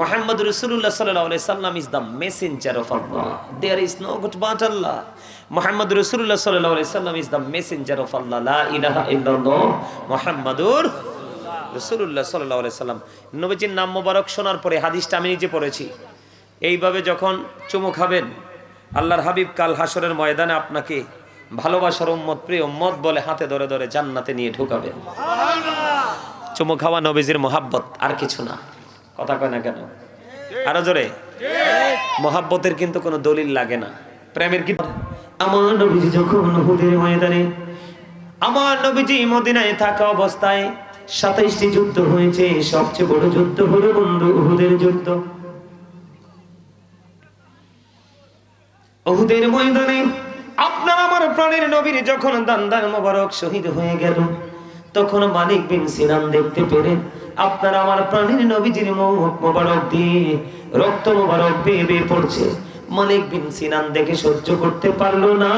মোহাম্মদ রসুল্লাহ সাল্লাহ সাল্লাম is the messenger of Allah there is no god but Allah Muhammad রসুল্লাহ সাল্লাহ সাল্লাম is the messenger of Allah লা ইলাহা ইল্লাল্লাহ মোহাম্মদুর রসুল্লাহ সাল্লাহ সাল্লাম। নবীজির নাম মোবারক শোনার পরে হাদিসটা আমি নিজে পড়েছি। এইভাবে যখন চুমু খাবেন আল্লাহর হাবিব কাল হাসরের ময়দানে আপনাকে ভালোবাসার উম্মত প্রিয় উম্মত বলে হাতে ধরে ধরে জান্নাতে নিয়ে ঢুকাবে চুমু খাওয়া নবীজির মোহাব্বত আর কিছু না। কথা কয় না কেন? আরও জোরে। মোহাব্বতের কিন্তু কোনো দলিল লাগে না। প্রেমের কি আমার নবীজি যখন হুদের ময়দানে, আমার নবীজি মদিনায় থাকা অবস্থায় সাতাইশটি যুদ্ধ হয়েছে, সবচেয়ে বড় যুদ্ধ হলো বন্ধু যুদ্ধ। ময়দানে আপনার আমার প্রাণের নবীর যখন দান্দার মোবারক শহীদ হয়ে গেল, তখন মালিক বিন সিনান দেখতে পেরে আপনার আমার প্রাণীর নবীজির মুখ মোবারক দিয়ে রক্ত মোবারক বেয়ে বেয়ে পড়ছে। মালিক বিন সিনান দেখে সহ্য করতে পারল না।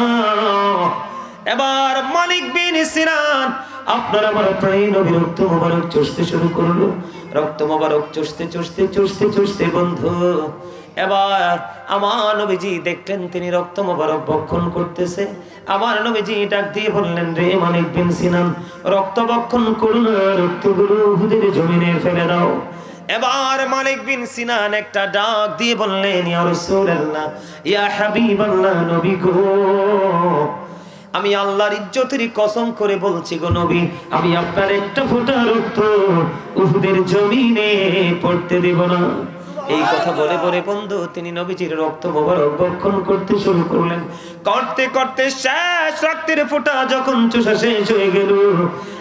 এবার মালিক বিন সিনান আপনার আমার প্রাণী নবী রক্ত মোবারক চষতে শুরু করল। রক্ত মোবারক চষতে চষতে চষতে চষতে বন্ধু এবার আমার নবীজি দেখলেন, তিনি রক্ত মোবারক বক্ষণ করতেছে। আমার নবীজি ডাক দিয়ে বললেন, রে মানিক বিন সিনান, রক্ত বক্ষণ করুন রক্তগুলো হুদের জমিনে ফেলে দাও। এবার মালিক বিন সিনান একটা ডাক দিয়ে বললেন, ইয়া রাসূলুল্লাহ, ইয়া হাবিবাল্লাহ, নবী গো, আমি আল্লাহর ইজ্জতের কসম করে বলছি গো নবী, আমি আপনার একটা ফোঁটা রক্ত উহুদের জমিনে পড়তে দেব না। এই কথা বলে বলে বন্ধু তিনি নবীজির রক্ত মোবারক বক্ষণ করতে শুরু করলেন। করতে করতে শেষ রক্তের ফোঁটা যখন চুষা শেষ হয়ে গেল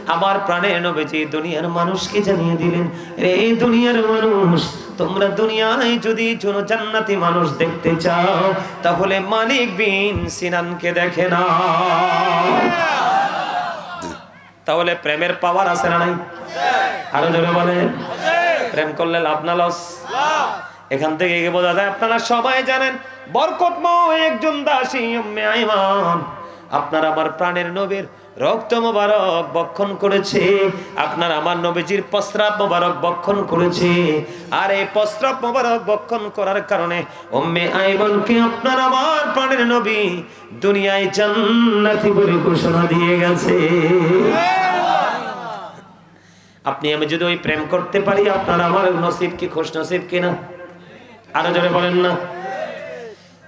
আমার প্রাণের নবীজি দুনিয়ার মানুষকে জানিয়ে দিলেন রে দুনিয়ার মানুষ তোমরা দুনিয়ায় যদি কোনো জান্নাতি মানুষ দেখতে চাও তাহলে মালিক বিন সিনানকে দেখে না তাহলে প্রেমের পাওয়ার আছে না নাই? আরও জোরে বলে প্রেম করলে লাভ না লস? এখান থেকে বোঝা যায়, আপনারা সবাই জানেন, বরকতময় একজন দাসী আপনার আমার প্রাণের নবীর রক্ত মোবারক বক্ষণ করেছে। আপনার আমার নবীজির প্রস্রাব মোবারক বক্ষণ করেছে। আর এই প্রস্রাব মোবারক বক্ষণ করার কারণে উম্মে আইমানকে আপনার আমার প্রাণের নবী দুনিয়ায় জান্নাতি বলে ঘোষণা দিয়ে গেছে? আপনি আমি যদি ওই প্রেম করতে পারি, আপনার আমার নসিব কি, খুশ নসিব কিনা আরও জোরে বলেন না।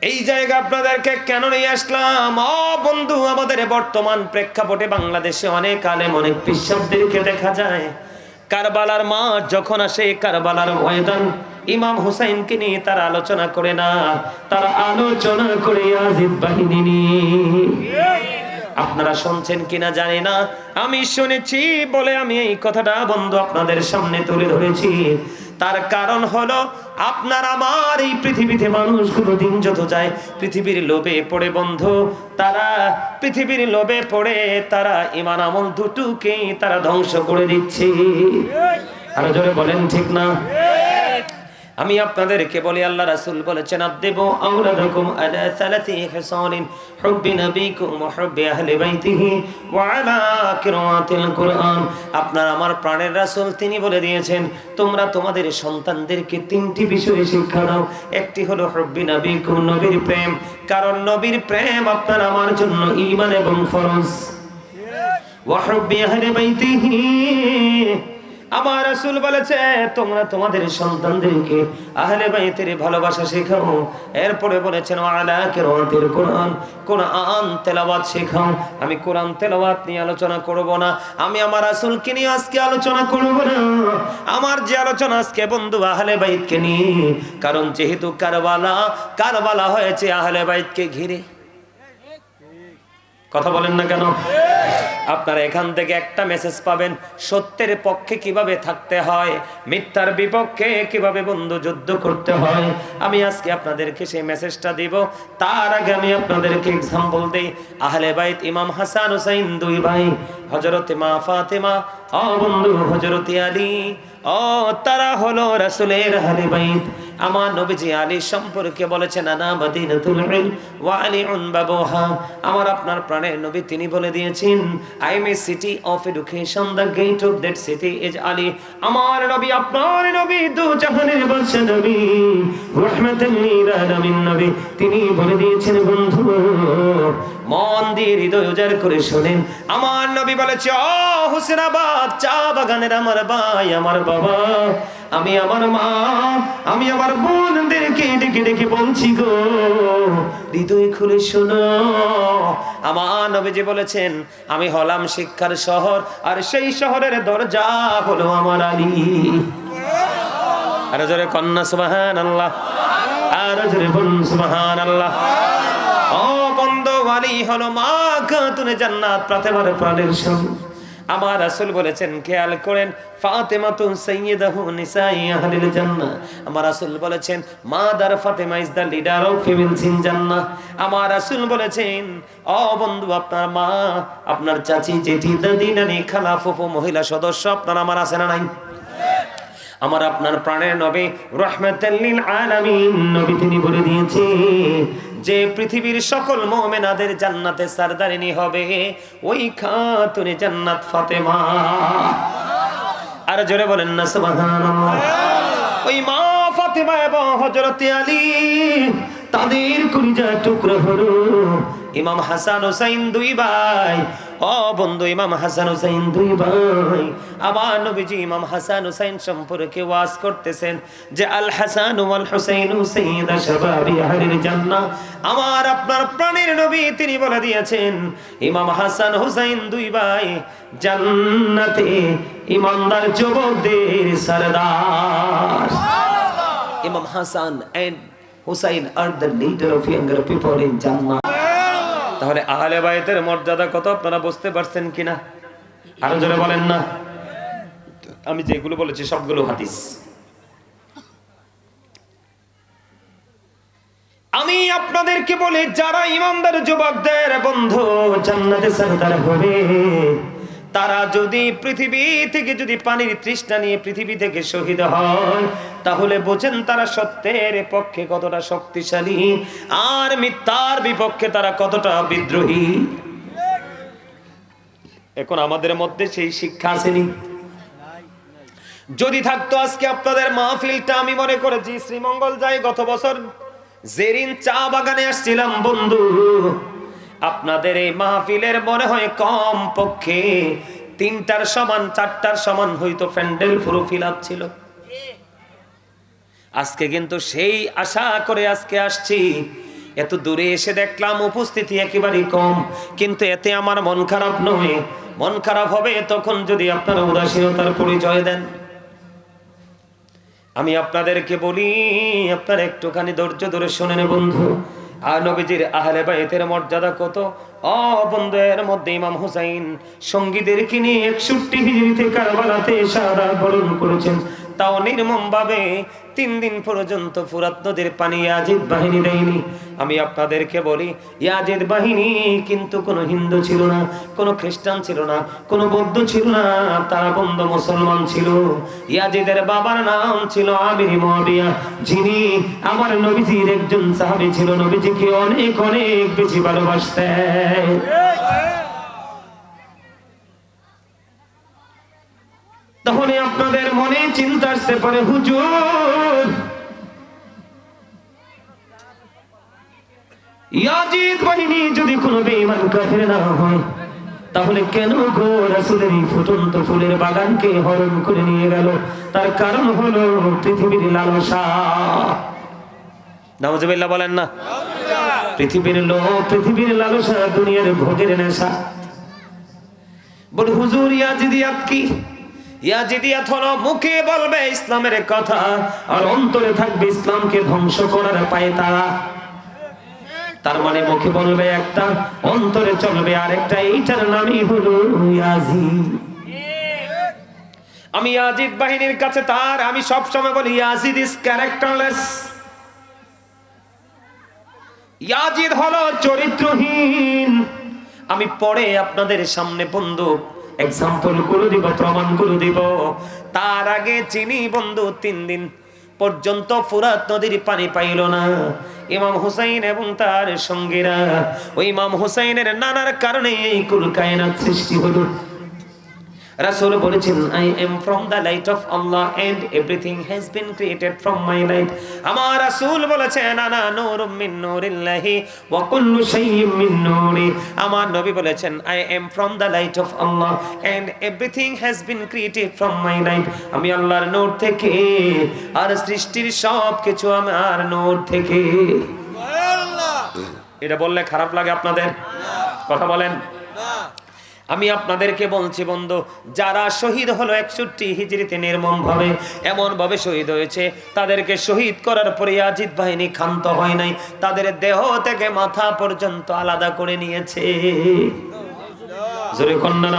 এই জায়গা আপনাদেরকে কেন নিয়ে আসলাম? ও বন্ধু, আমাদের বর্তমান প্রেক্ষাপটে বাংলাদেশে অনেক আলেম, অনেক পিসাবদেরকে দেখা যায়। কারবালার মাঠ যখন আসে কারবালার ময়দান, ইমাম হুসাইনকে নিয়ে তারা আলোচনা করে না, তারা আলোচনা করে আজিদ বাহিনী নিয়ে। আপনারা শুনছেন কিনা জানি না। আমি শুনেছি, বলে আমি এই কথাটা বন্ধু আপনাদের সামনে তুলে ধরেছি। তার কারণ হলো, আপনার আমার এই পৃথিবীতে মানুষগুলো দিন যত যায়, পৃথিবীর লোভে পড়ে বন্ধু, তারা পৃথিবীর লোভে পড়ে, তারা ইমান আমল দুটুকেই তারা ধ্বংস করে দিচ্ছে। আরও জোরে বলেন, ঠিক না? আমি আপনাদেরকে বলি আল্লাহ রাসূল বলেছেন আদেবু আওলাদাকুম আলা সালাতি হিসানিন হুব্বি নবিকুম ওয়া হুব্বি আহলি বাইতিহি ওয়া আলা কিরাআতিল কুরআন। আপনার আমার প্রাণের রাসূল তিনি বলে দিয়েছেন তোমরা তোমাদের সন্তানদেরকে তিনটি বিষয়ে শিক্ষা দাও। একটি হলো হুব্বি নবিকুম নবীর প্রেম। কারণ নবীর প্রেম আপনার আমার জন্য ঈমান এবং ফরজ। ওয়া হুব্বি আহলি বাইতিহি আমার রাসূল বলেছে, তোমরা তোমাদের সন্তানদেরকে আহলে বাইতের ভালোবাসা শেখাও। এরপরে বলেছেন আলা কিরাতের কোরআন কোরআন তেলাওয়াত শেখাও। আমি কোরআন তেলাওয়াত নিয়ে আলোচনা করব না। আমি আমার রাসূলকে নিয়ে আজকে আলোচনা করব না। আমার যে আলোচনা আজকে বন্ধু আহলে বাইতকে নিয়ে, কারণ যেহেতু কারবালা কারবালা হয়েছে আহলে বাইতকে ঘিরে। কথা বলেন না কেন? আপনারা এখান থেকে একটা মেসেজ পাবেন, সত্যের পক্ষে কীভাবে থাকতে হয়, মিথ্যার বিপক্ষে কীভাবে বন্ধু যুদ্ধ করতে হয়। আমি আজকে আপনাদেরকে সেই মেসেজটা দিব। তার আগে আমি আপনাদেরকে এক্সাম্পল দিই। আহলে বাইত ইমাম হাসান হুসাইন দুই ভাই হজরতে মা ফাতেমা অবন্ধু বন্ধু হজরতে আলী। ও, তারা হলো রাসূলের আহলে বাইত। আমার নবীজি আলী সম্পর্কে বলেছেন, আনা মাদিনাতুল ইলম ওয়া আলিউন বাবুহা। আমার আপনার প্রাণের নবী তিনি বলে দিয়েছেন I am a city of education the gate of that city is Ali আমার নবী, আপনার নবী, দু জাহানের বাদশা নবী, রাহমাতাল লিল আলামিন নবী। তিনি বলে দিয়েছেন, বন্ধু, মন দিয়ে হৃদয় উজাড় করে শোনেন। আমার নবী বলেছে, ও হুসেনাবাদ চা বাগানের আমার ভাই, আমার বাবা, আমি আমার মা, আমি আমার বোনদেরকে ডেকে ডেকে বলছি গো, হৃদয় খুলে শোনো। আমার নবীজি বলেছেন, আমি হলাম শিক্ষার শহর, আর সেই শহরের দরজা হলো আমার আলী। আরও জোরে কন্যা সুবাহান আল্লাহ আর জোরে সুবাহান আল্লাহ ও বন্ধ, আলী হলো মা, খাতুনে জান্নাত প্রাতেমার প্রাণের সঙ্গ। আমার রাসূল বলেছেন, খেয়াল করেন আপনার মা, আপনার চাচি, জেঠি, দাদি, নানি, খালা, ফুফু, মহিলা সদস্য, আপনার আমার আছে না নাই? আমার আপনার প্রাণের নবী রহমাতাল্লিল আলামিন, নবী তিনি বলে দিয়েছে যে পৃথিবীর সকল মোমেনাদের জান্নাতে সারদারিনী হবে, ওই খাতুনে জান্নাত ফাতেমা। আর জোরে বলেন না, সুবহানাল্লাহ। ওই মা ফাতেমা এবং হযরত আলী তাদের কলিজা টুকরো হলো ইমাম হাসান হোসাইন দুই ভাই ও বন্ধু ইমাম হাসান হোসাইন দুই ভাই। আবার নবীজি ইমাম হাসান হোসাইন সম্পর্কে ওয়াজ করতেছেন যে আল হাসান ওয়াল হুসাইন সাইয়্যিদা শাবাবি আহলিল জান্নাহ। আমার আপনার প্রাণের নবী তিনি বলে দিয়েছেন ইমাম হাসান হোসাইন দুই ভাই জান্নাতে ইমানদার যুবকদের সরদার। ইমাম Hasan and Husain are the leader of younger people in জান্নাত। তাহলে আহলে বাইতের মর্যাদা কত আপনারা বুঝতে পারছেন কিনা? আরও জোরে বলেন না। আমি যেগুলো বলেছি সবগুলো হাদিস। আমি আপনাদেরকে বলি, যারা ইমানদার যুবকদের বন্ধু জান্নাতে সরদার হবে তারা যদি পৃথিবী থেকে যদি পানির তৃষ্ণা নিয়ে পৃথিবী থেকে শহীদ হয় তাহলে বোঝেন তারা সত্যের পক্ষে কতটা শক্তিশালী। আর মিথ্যার বিপক্ষে তারা কতটা বিদ্রোহী। এখন আমাদের মধ্যে সেই শিক্ষা আসেনি। যদি থাকতো আজকে আপনাদের মাহফিলটা, আমি মনে করেছি শ্রীমঙ্গল যাই, গত বছর জেরিন চা বাগানে আসছিলাম, বন্ধু। আপনাদের এই মাহফিলের মনে হয় কম পক্ষে তিনটার সমান, চারটার সমান হয়তো প্যান্ডেল পুরো ফিল ছিল। আজকে কিন্তু সেই আশা করে আজকে আসছি। এত দূরে এসে দেখলাম উপস্থিতি একেবারেই কম। কিন্তু এতে আমার মন খারাপ নয়। মন খারাপ হবে তখন যদি আপনারা উদাসীনতার পরিচয় দেন। আমি আপনাদেরকে বলি, আপনারা একটুখানি ধৈর্য ধরে শোনেন বন্ধু। আর নবীজির আহলে বাইতের মর্যাদা কত? অ বন্ধু মধ্যে ইমাম হুসাইন সঙ্গীদেরকে নিয়ে একষট্টি হিজড়িতে কারবালাতে সারা বরণ করেছেন? তাও নির্মম ভাবে তিন দিন পর্যন্ত ফুরাত নদীর পানি ইয়াজিদ বাহিনী দেয়নি। আমি আপনাদেরকে বলি, ইয়াজিদ বাহিনী কিন্তু কোনো হিন্দু ছিল না, কোনো খ্রিস্টান ছিল না, কোনো বৌদ্ধ ছিল না, তারা বন্ধ মুসলমান ছিল। ইয়াজিদের বাবার নাম ছিল আমির মুয়াবিয়া যিনি আমার নবীজির একজন সাহাবী ছিল। নবীজিকে অনেক অনেক বেশি ভালোবাসতেন। তাহলে আপনাদের মনে চিন্তা আসতে পারে, হুজুর ইয়াজিদ বাহিনী যদি কোনো বেঈমান কাফের না হয়, তাহলে কেন গো রাসূলের এই ফুটন্ত ফুলের বাগানকে হরণ করে নিয়ে গেল? তার কারণ হলো পৃথিবীর লালসা। নাউজুবিল্লাহ বলেন না? পৃথিবীর লোভ, পৃথিবীর লালসা দুনিয়ার ভোগের নেশা। বল, হুজুর ইয়াজিদিয়াত কি? মুখে বলবে ইসলামের কথা, আর অন্তরে থাকবে ইসলামকে ধ্বংস করার পায়ে তারা তার মানে মুখে বলবে একটা, অন্তরে চলবে আরেকটা, এইটার নামই হলো ইয়াজিদ। আমি ইয়াজিদ বাহিনীর কাছে তার, আমি সব সময় বলি, ইয়াজিদ ইজ ক্যারেক্টারলেস ইয়াজিদ হলো চরিত্রহীন। আমি পরে আপনাদের সামনে বন্ধু এক্সাম্পল করে দিব, প্রমাণ করে দিব। তার আগে চিনি বন্ধু, তিন দিন পর্যন্ত ফুরাত নদীর পানি পাইল না। ইমাম হুসাইন এবং তার সঙ্গীরা ওই ইমাম হুসাইনের নানার কারণে এই কুল কায়নাত সৃষ্টি হলো। রাসূল বলেছেন I am from the light of Allah and everything has been created from my light আমার রাসূল বলেছেন আনা নূরুম মিন নূরিল্লাহি ওয়া কুল্লু শাইইন মিন নূরি। আমার নবী বলেছেন I am from the light of Allah and everything has been created from my light আমি আল্লাহর নূর থেকে আর সৃষ্টির সব কিছু আমার নূর থেকে। এটা বললে খারাপ লাগে আপনাদের? কথা বলেন। আমি আপনাদেরকে বলছি বন্ধু, যারা শহীদ হলো একষট্টি হিজড়িতে নির্মম ভাবে, এমন ভাবে শহীদ হয়েছে, তাদেরকে শহীদ করার পরে আজিত বাহিনী ক্ষান্ত হয় নাই, তাদের দেহ থেকে মাথা পর্যন্ত আলাদা করে নিয়েছে। জোরে কন্যা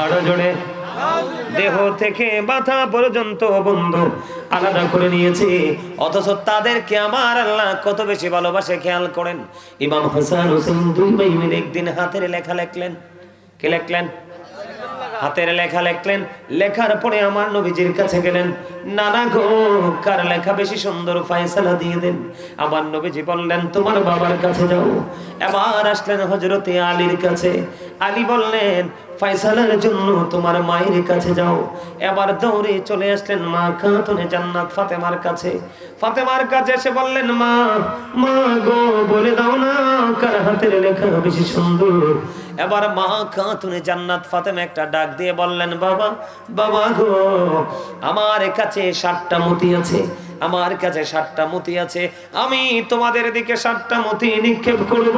আরও জোরে। দেহ থেকে মাথা পর্যন্ত বন্ধু। আলাদা করে নিয়েছে। অথচ তাদেরকে আমার আল্লাহ কত বেশি ভালোবাসে, খেয়াল করেন। ইমাম হাসান হোসেন দুই ভাই মিলে একদিন হাতের লেখা লেখলেন। কে লেখলেন? হাতের লেখা লেখলেন। লেখার পরে আমার নবীজির কাছে গেলেন। নানা গো, কার লেখা বেশি সুন্দর ফয়সালা দিয়ে কাছে বললেন, ফয়সালার জন্য তোমার মায়ের কাছে যাও। এবার দৌড়ে চলে আসলেন মা খাতুনে জান্নাত ফাতেমার কাছে। ফাতেমার কাছে এসে বললেন, মা মা গো, বলে দাও না, কার হাতের লেখা বেশি সুন্দর? এবার মা খাতুনে জান্নাত ফাতেমা একটা ডাক দিয়ে বললেন, বাবা বাবা গো, আমার কাছে ষাটটা মতি আছে? আমার কাছে ষাটটা মতি আছে। আমি তোমাদের দিকে ষাটটা মতি নিক্ষেপ করব।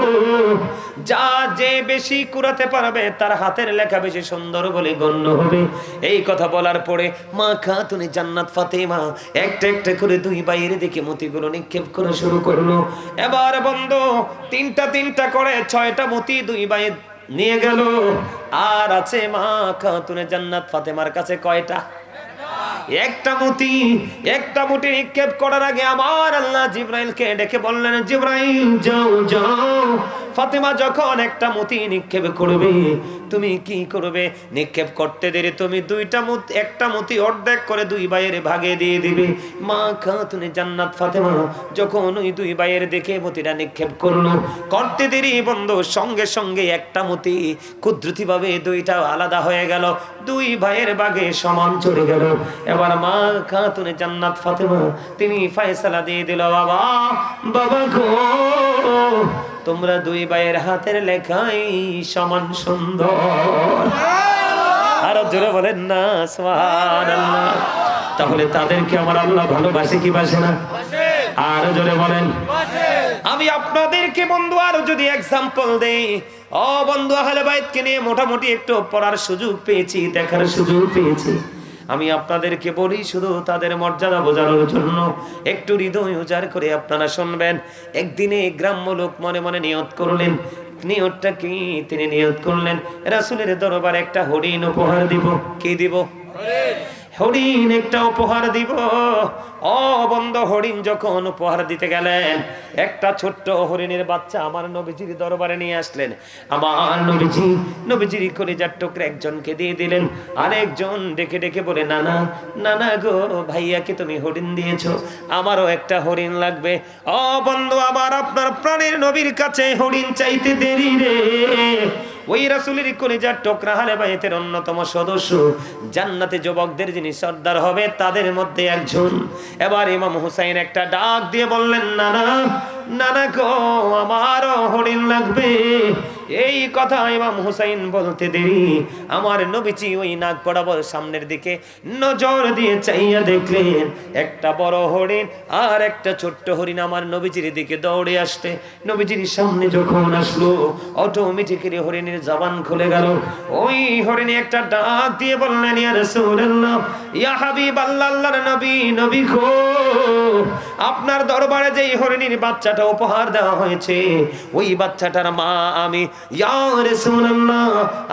যা যে বেশি কুড়াতে পারবে, তার হাতের লেখা বেশি সুন্দর বলে গণ্য হবে। এই কথা বলার পরে, মা খাতুনে জান্নাত ফাতেমা একটা একটা করে দুই বাইরের দিকে মতিগুলো নিক্ষেপ করা শুরু করল। এবার বন্ধ, তিনটা তিনটা করে ছয়টা মতি দুই বাইর নিয়ে গেল। আর আছে মা খাতুনে জান্নাত ফাতেমার কাছে কয়টা? একটা মুতি একটা মুটি নিক্ষেপ করার আগে আমার আল্লাহ জিব্রাইলকে ডেকে বললেন, জিব্রাইল, যাও যাও। ফাতেমা যখন একটা মুতি নিক্ষেপ করবে, তুমি কি করবে? নিক্ষেপ করতে দেরি তুমি দুইটা মুত, একটা মুতি অর্ধেক করে দুই ভাইয়ের ভাগে দিয়ে দিবে। মা খাতুনে জান্নাত ফাতেমা যখন ওই দুই ভাইয়ের দেখে মতিটা নিক্ষেপ করল, করতে দেরি বন্ধ, সঙ্গে সঙ্গে একটা মতি কুদরতি ভাবে দুইটা আলাদা হয়ে গেল, দুই ভাইয়ের বাগে সমান চলে গেল। এবার মা খাতুনে জান্নাত ফাতেমা, তিনি ফায়সালা দিয়ে দিল, বাবা বাবা গো তোমরা দুই ভাইয়ের হাতের লেখাই সমান সুন্দর। আরও জোরে বলেন না, সুবহানাল্লাহ। তাহলে তাদেরকে আমার আল্লাহ ভালোবাসে কি বাসে না? আরও জোরে বলেন। আমি আপনাদেরকে বন্ধু, আরও যদি এক্সাম্পল দেই। ও বন্ধু, আহলে বাইতকে নিয়ে মোটামুটি একটু পড়ার সুযোগ পেয়েছি, দেখার সুযোগ পেয়েছি। আমি আপনাদেরকে বলি শুধু তাদের মর্যাদা বোঝানোর জন্য একটু হৃদয় উজাড় করে আপনারা শুনবেন। একদিনে গ্রাম্য লোক মনে মনে নিয়ত করলেন। নিয়তটা কি? তিনি নিয়ত করলেন রাসুলের দরবার একটা হরিণ উপহার দিব। কি দিব? হরিণ। একটা উপহার দিব। ও বন্ধ হরিণ যখন উপহার দিতে গেলেন, একটা ছোট্ট হরিণের বাচ্চা আমার নবীজির দরবারে নিয়ে আসলেন। আমার নবীজি, নবীজির কলিজার টুকরে একজনকে দিয়ে দিলেন। আরেকজন ডেকে ডেকে বলে, নানা নানা গো, ভাইয়াকে তুমি হরিণ দিয়েছ। আমারও একটা হরিণ লাগবে। ও বন্ধু আবার আপনার প্রাণের নবীর কাছে হরিণ চাইতে দেরি রে। ওই রাসুলের কলিজার টোকরা হালে বাইতের অন্যতম সদস্য। জান্নাতে যুবকদের যিনি সর্দার হবে, তাদের মধ্যে একজন। এবার ইমাম হুসাইন একটা ডাক দিয়ে বললেন, নানা নানা গো, আমারও হরিণ লাগবে। এই কথা ইমাম হুসাইন বলতে দেরি। আমার নবীজি ওই নাক বরাবর সামনের দিকে নজর দিয়ে চাইয়া দেখলেন, একটা বড় হরিণ আর একটা ছোট্ট হরিণ আমার নবীজির দিকে দৌড়ে আসতে। নবীজির সামনে যখন আসলো অটোমেটিক্যালি হরিণের জবান খুলে গেল। ওই হরিণী একটা ডাক দিয়ে বললেন, ইয়া রাসূলুল্লাহ, ইয়া হাবিব আল্লাহ আল্লাহর নবী নবী গো আপনার দরবারে যেই হরিণীর বাচ্চাটা উপহার দেওয়া হয়েছে, ওই বাচ্চাটার মা আমি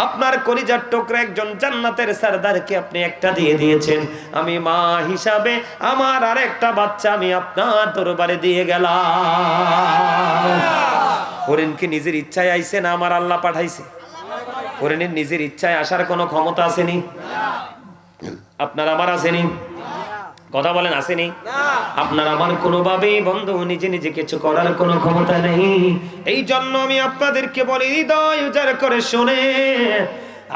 আপনার কলিজার টুকরা একজন জান্নাতের সরদারকে আপনি একটা দিয়ে দিয়েছেন। আমি মা হিসাবে আমার আর একটা বাচ্চা আমি আপনার দরবারে দিয়ে গেলাম। হরিণকে নিজের ইচ্ছায় আইছে না, আমার আল্লাহ পাঠাইছে? ফরিনের নিজের ইচ্ছায় আসার কোনো ক্ষমতা আসেনি আপনার আমার আসেনি কথা বলেন আসেনি? আপনার আমার কোনোভাবেই বন্ধু নিজে নিজে কিছু করার কোনো ক্ষমতা নেই। এই জন্য আমি আপনাদেরকে বলি হৃদয় উজাড় করে শুনে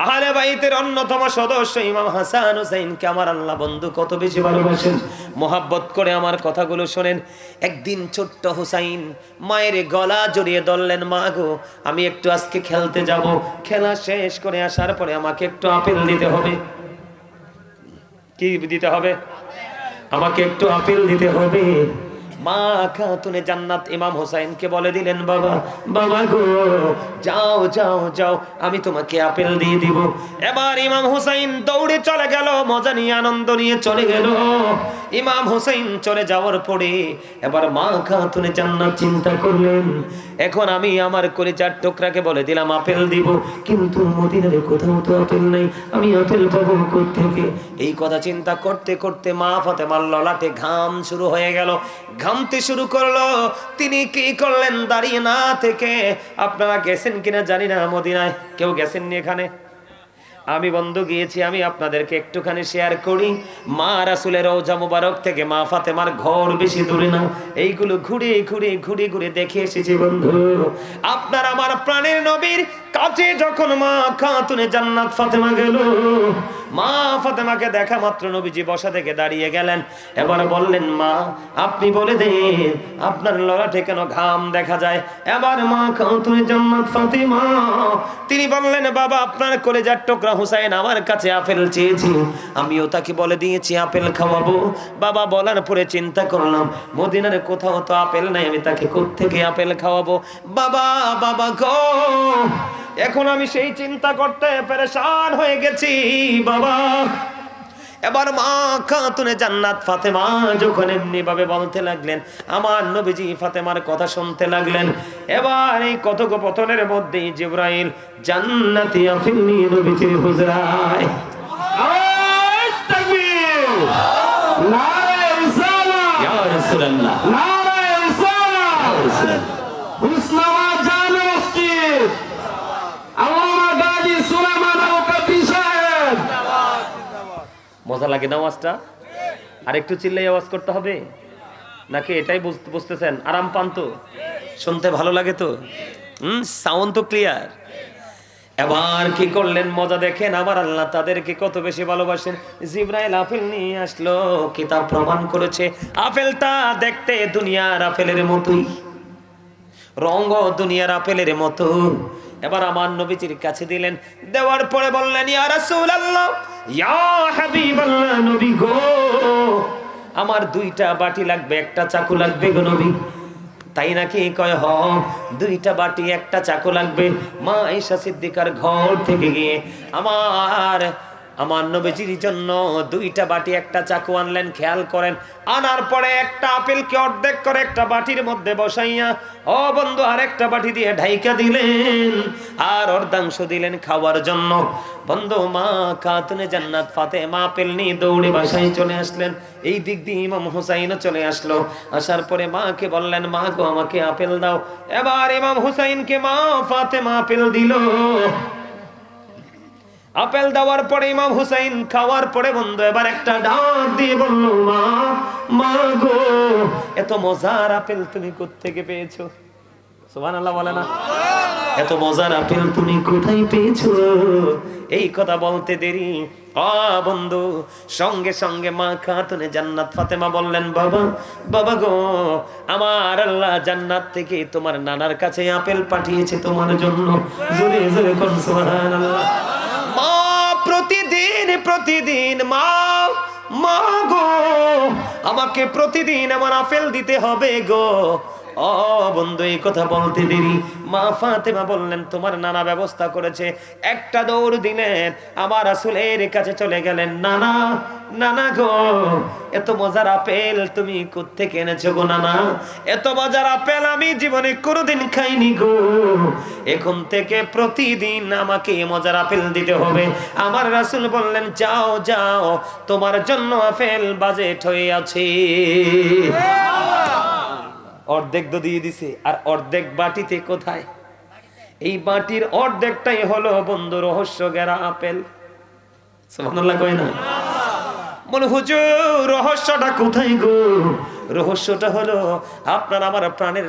আহলে বাইতের অন্যতম সদস্য ইমাম হাসান হুসাইনকে আমার আল্লাহ বন্ধু কত বেশি ভালোবাসেন। মোহাব্বত করে আমার কথাগুলো শোনেন। একদিন ছোট্ট হুসাইন মায়ের গলা জড়িয়ে ধরলেন মা গো আমি একটু আজকে খেলতে যাব। খেলা শেষ করে আসার পরে আমাকে একটু আপেল দিতে হবে। কি দিতে হবে? আমাকে একটু আপিল দিতে হবে। মা আমি দৌড়ে চলে গেল, মজা নিয়ে, আনন্দ নিয়ে চলে গেল। ইমাম চলে যাওয়ার পরে এবার মা খাতুনে জান্নাত চিন্তা করলেন, এখন আমি আমার বলে দিলাম, আপেল দিব, কিন্তু মদিনারে কোথাও তো আপেল নেই, আমি আপেল পাবো এই কথা চিন্তা করতে করতে মা ফাতেমার ললাটে ঘাম শুরু হয়ে গেল। ঘামতে শুরু করল। তিনি কি করলেন দাঁড়িয়ে না থেকে? আপনারা গেছেন কিনা জানি না মদিনায়। কেউ গেছেননি এখানে? আমি বন্ধু গিয়েছি, আমি আপনাদেরকে একটুখানি শেয়ার করি। মা রাসুলের রওজা মুবারক থেকে মা ফাতেমার ঘর বেশি দূরে না। এইগুলো ঘুরে ঘুরে ঘুরে ঘুরে দেখে এসেছি বন্ধু। আপনার আমার প্রাণের নবীর কাছে যখন মা খাতুনে জান্নাত ফাতেমা গেল, মা ফাতেমাকে দেখা মাত্র নবীজি বসা থেকে দাঁড়িয়ে গেলেন। এবার বললেন, মা, আপনি বলে দেন, আপনার লড়াটে কেন ঘাম দেখা যায়? এবার মা খাতুনে জান্নাত ফাতেমা, তিনি বললেন, বাবা, আপনার কলেজার টুকরা হুসাইন আমার কাছে আপেল চেয়েছি। আমিও তাকে বলে দিয়েছি, আপেল খাওয়াবো। বাবা বলার পরে চিন্তা করলাম, মদিনার কোথাও তো আপেল নাই, আমি তাকে কোত্থেকে আপেল খাওয়াবো? বাবা বাবা গো এখন আমি সেই চিন্তা করতে পেরেশান হয়ে গেছি বাবা এবার মা খাতুনে জান্নাত ফাতেমা যখন এমনি ভাবে বলতে লাগলেন আমার নবীজি ফাতেমার কথা শুনতে লাগলেন এবার এই কথোপকথনের মধ্যেই জিব্রাইল জান্নাতি আফিল নিয়ে নবীজির হুজরায় আওয়াজ তাকবীর! নারায়ে রিসালাত! ইয়া রাসূলুল্লাহ নারায়ে রিসালাত! ইয়া রাসূলুল্লাহ মজা লাগে না আওয়াজটা আর একটু চিল্লাই আওয়াজ করতে হবে? নাকি এটাই বুঝ- বুঝতেছেন? আরাম পান তো? শুনতে ভালো লাগে তো? হুম সাউন্ড তো ক্লিয়ার এবার কি করলেন মজা দেখেন? আবার আল্লাহ তাদেরকে কত বেশি ভালোবাসেন। জিব্রাইল আপেল নিয়ে আসলো, কিতাব প্রমাণ করেছে। আপেলটা দেখতে দুনিয়ার আপেলের মতোই। রঙ দুনিয়ার আপেলের মতো এবার আমার নবীজির কাছে দিলেন, দেওয়ার পরে বললেন, ইয়া গো, আমার দুইটা বাটি লাগবে, একটা চাকু লাগবে গো নবী। তাই নাকি কয়, হ, দুইটা বাটি, একটা চাকু লাগবে। মা ঈশা সিদ্দিকার ঘর থেকে গিয়ে আমার আমার নবীজির জন্য দুইটা বাটি, একটা চাকু আনলেন, খেয়াল করেন। আনার পরে একটা আপেলকে অর্ধেক করে একটা বাটির মধ্যে বসাইয়া, ও বন্ধু আর একটা বাটি দিয়ে ঢাইকা দিলেন আর অর্ধাংশ দিলেন খাওয়ার জন্য। বন্ধু, মা খাতুনে জান্নাত ফাতে মা আপেল নিয়ে দৌড়ে বাসায় চলে আসলেন। এই দিক দিয়ে ইমাম হুসাইনও চলে আসলো। আসার পরে মাকে বললেন, মা গো, আমাকে আপেল দাও। এবার ইমাম হুসাইনকে মা ফাতে মা আপেল দিল। আপেল দেওয়ার পরে ইমাম হুসাইন খাওয়ার পরে বন্ধু, এবার একটা ডাক দিয়ে বলল, মা গো, এত মজার আপেল তুমি কোত্থেকে পেয়েছ? মজার আপেল তুমি কোথায় পেয়েছ? এই কথা বলতে দেরি। বন্ধু, সঙ্গে সঙ্গে মা জান্নাত ফাতেমা বললেন, বাবা বাবা গো, আমার আল্লাহ জান্নাত থেকে তোমার নানার কাছে আপেল পাঠিয়েছে তোমার জন্য। জোরে জোরে কোন প্রতিদিন প্রতিদিন মা মা গো আমাকে প্রতিদিন আমার আপেল দিতে হবে গো। ও বন্ধু, এই কথা বলতে দেরি। মা ফাতেমা বললেন, তোমার নানা ব্যবস্থা করেছে। একটা দৌড় দিলেন আমার কাছে চলে গেলেন। নানা নানা গো, এত মজার আপেল তুমি কোত্থেকে এনেছো গো নানা? এত মজার আপেল আমি জীবনে কোনোদিন খাইনি গো। এখন থেকে প্রতিদিন আমাকে মজার আপেল দিতে হবে। আমার রাসূল বললেন, যাও যাও, তোমার জন্য আপেল বাজেট হয়ে আছে। অর্ধেক তো দিয়ে দিছে, আর অর্ধেক বাটিতে কোথায়? এই বাটির অর্ধেকটাই হলো বন্ধু রহস্য গেরা আপেল। বলে রহস্যটা কোথায় রহস্যটা হলো, আপনার আমার প্রাণের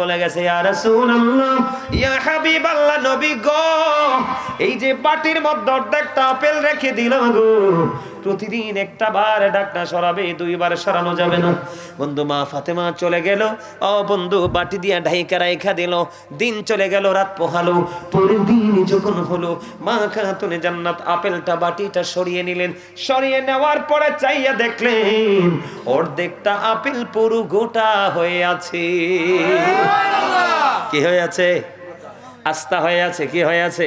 বলে গেছে, ইয়া এই যে বাটির মধ্যে অর্ধেকটা আপেল রেখে দিলাম গো প্রতিদিন একটা বার ডাকনা সরাবে, দুইবার সরানো যাবে না। বন্ধু, মা ফাতেমা চলে গেল। ও বন্ধু, বাটি দিয়া ঢাইকা রাইখা দিল। দিন চলে গেল, রাত পোহালো। পরের দিন যখন হলো, মা খাতুনে জান্নাত আপেলটা, বাটিটা সরিয়ে নিলেন। সরিয়ে নেওয়ার পরে চাইয়া দেখলেন, অর্ধেকটা আপেল পুরো গোটা হয়ে আছে। কি হয়ে আছে? আস্থা হয়ে আছে, কি হয়ে আছে?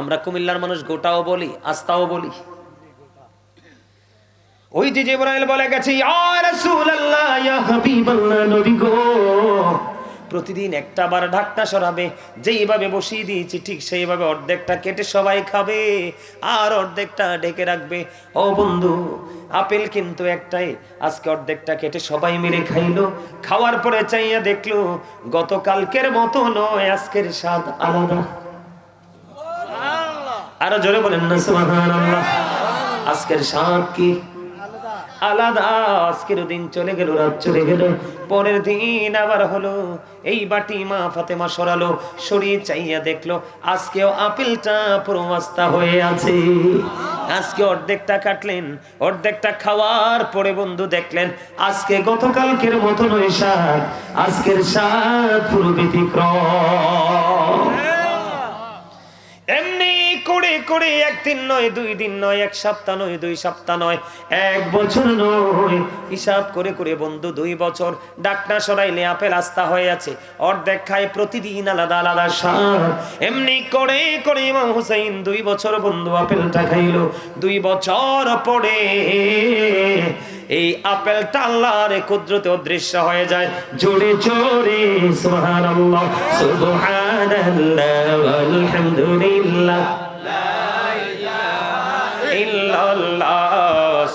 আমরা কুমিল্লার মানুষ গোটাও বলি আস্তাও বলি। ওই যে জিবরাইল বলে গেছে ইয়া রাসূলুল্লাহ ইয়া হাবিবাল্লাহ নবী গো। প্রতিদিন একটা বার ঢাকনা সরাবে যেইভাবে বসিয়ে দিয়েছি ঠিক সেইভাবে অর্ধেকটা কেটে সবাই খাবে আর অর্ধেকটা ঢেকে রাখবে। ও বন্ধু আপেল কিন্তু একটাই আজকে অর্ধেকটা কেটে সবাই মিলে খাইলো। খাওয়ার পরে চাইয়া দেখল গতকালকের মতো নয় আজকের স্বাদ আলাদা। আরও জোরে বলেন না সুবহানাল্লাহ। আজকের স্বাদ কি? আলাদা, আজকের দিন চলে গেল, রাত চলে গেল। পরের দিন আবার হলো, এই বাটি মা ফাতেমা সরালো চাইয়া দেখল, আজকেও আপেলটা পুরো মাস্তা হয়ে আছে। আজকে অর্ধেকটা কাটলেন, অর্ধেকটা খাওয়ার পরে বন্ধু দেখলেন, আজকে গতকালকের মতো নয় স্বাদ আজকের স্বাদ পুরো ব্যতিক্রম। করে একদিন নয়, দুই দিন নয়, এক সপ্তাহ নয়, দুই সপ্তাহ নয়, এক বছর নয়। হিসাব করে করে বন্ধু, দুই বছর। ডাকনা সরাইলে আপেল আস্থা হয়ে আছে। অর্ধেক খায় প্রতিদিন আলাদা আলাদা সার। এমনি করে করে ইমাম হুসাইন দুই বছর বন্ধু আপেলটা খাইলো। দুই বছর পরে এই আপেলটা আল্লাহর কুদরতে অদৃশ্য হয়ে যায়। জোরে জোরে, সুবহানাল্লাহ সুবহানাল্লাহ আলহামদুলিল্লাহ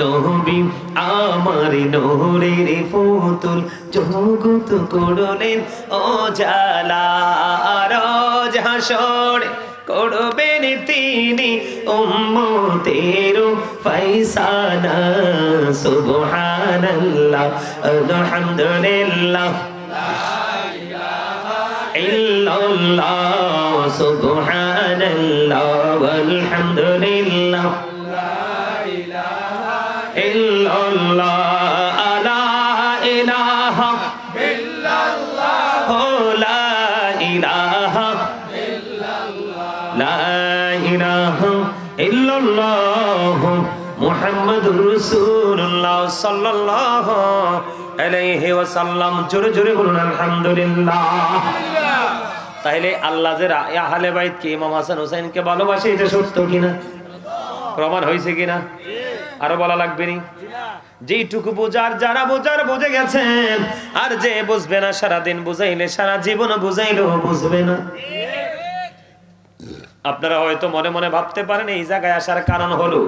আনবী আমার নোরের পুতুল জগত করলেন। ও জালা রোজ হাসরে করবেন তিনি উম্মতের ফাইসানা সুবহানাল্লাহ, আলহামদুলিল্লাহ। ইল্লাল্লাহ, সুবহানাল্লাহ, আলহামদুলিল্লাহ। রাসূলুল্লাহ সাল্লাল্লাহু আলাইহি ওয়াসাল্লাম জোরে জোরে বলুন, আলহামদুলিল্লাহ। তাইলে আল্লাহ যে আহলে বাইত কে, ইমাম হাসান ভালোবাসে, এটা সত্য কিনা? প্রমাণ হয়েছে কিনা? আরও বলা লাগবে নি? যেইটুকু বোঝার, যারা বোঝার বুঝে গেছেন, আর যে বুঝবে না, সারাদিন বুঝাইলে, সারা জীবন বুঝাইলেও বুঝবে না। আপনারা হয়তো মনে মনে ভাবতে পারেন, এই জায়গায় আসার কারণ হলো।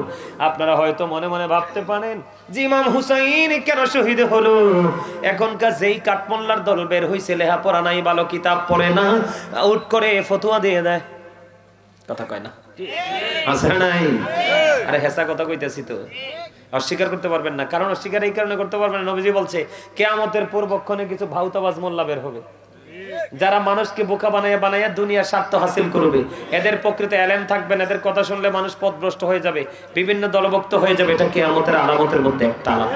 আপনারা হয়তো মনে মনে ভাবতে পারেন যে ইমাম হুসাইন, কেন শহীদ হলো? এখনকার যেই কাঠমোল্লার দল বের হইছে লেহা পড়া নাই, ভালো কিতাব পড়ে না আউট করে ফতুয়া দিয়ে দেয়। কথা কয় না? আরে হেসা কথা কইতেছি তো। অস্বীকার করতে পারবেন না। কারণ অস্বীকার এই কারণে করতে পারবেন নবীজি বলছে, কেয়ামতের পূর্বক্ষণে কিছু ভাউতাবাজ মোল্লা বের হবে। যারা মানুষকে বোকা বানাইয়া বানাইয়া দুনিয়ার স্বার্থ হাসিল করবে, এদের প্রকৃত এলেন থাকবেন এদের কথা শুনলে মানুষ পথভ্রষ্ট হয়ে যাবে, বিভিন্ন দলভুক্ত হয়ে যাবে। এটা কেয়ামতের আলামতের মধ্যে একটা আলামত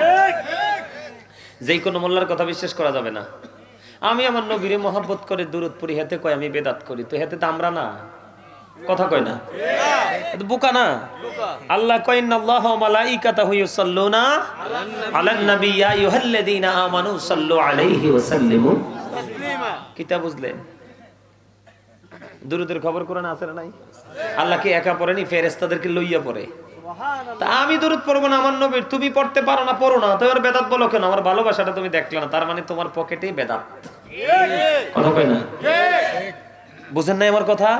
যেই কোনো মোল্লার কথা বিশ্বাস করা যাবে না। আমি আমার নবীরে মহাব্বত করে দূরত পড়ি, হেতে কয়, আমি বেদাত করি। তো হেতে তো আমরা না। কথা কয় না। বোকা না। আল্লাহ কয় ওয়া মালাইকাতাহু ইউসাল্লুনা আলান নবী ইয়া আইয়ুহাল্লাযীনা আমানু সাল্লু আলাইহি ওয়া সাল্লিমু কিতা বুঝলেন দুরুদের খবর কোরআন আছে না নাই? আল্লাহ কি একা পড়েনি ফেরেস্তাদেরকে লইয়া পড়ে। তা আমি দূরত পড়ব না, আমার নবীর। তুমি পড়তে পারো না, পড়ো না, তোমার বেদাত বলো কেন? আমার ভালোবাসাটা তুমি দেখলে না, তার মানে তোমার পকেটেই বেদাত। বুঝেন নাই আমার কথা?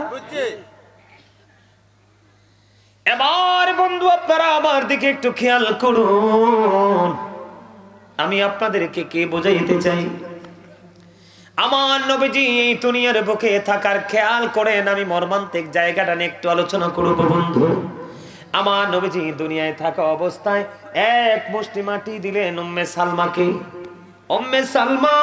এবার বন্ধু, আপনারা আমার দিকে একটু খেয়াল করুন। আমি আপনাদেরকে কে বোঝাইতে চাই? আমার নবীজি এই দুনিয়ার বুকে থাকার খেয়াল করেন, আমি মর্মান্তিক জায়গাটা নিয়ে একটু আলোচনা করব বন্ধু। আমার নবীজি দুনিয়ায় থাকা অবস্থায় এক মুষ্টি মাটি দিলেন উম্মে সালমাকে। উম্মে সালমা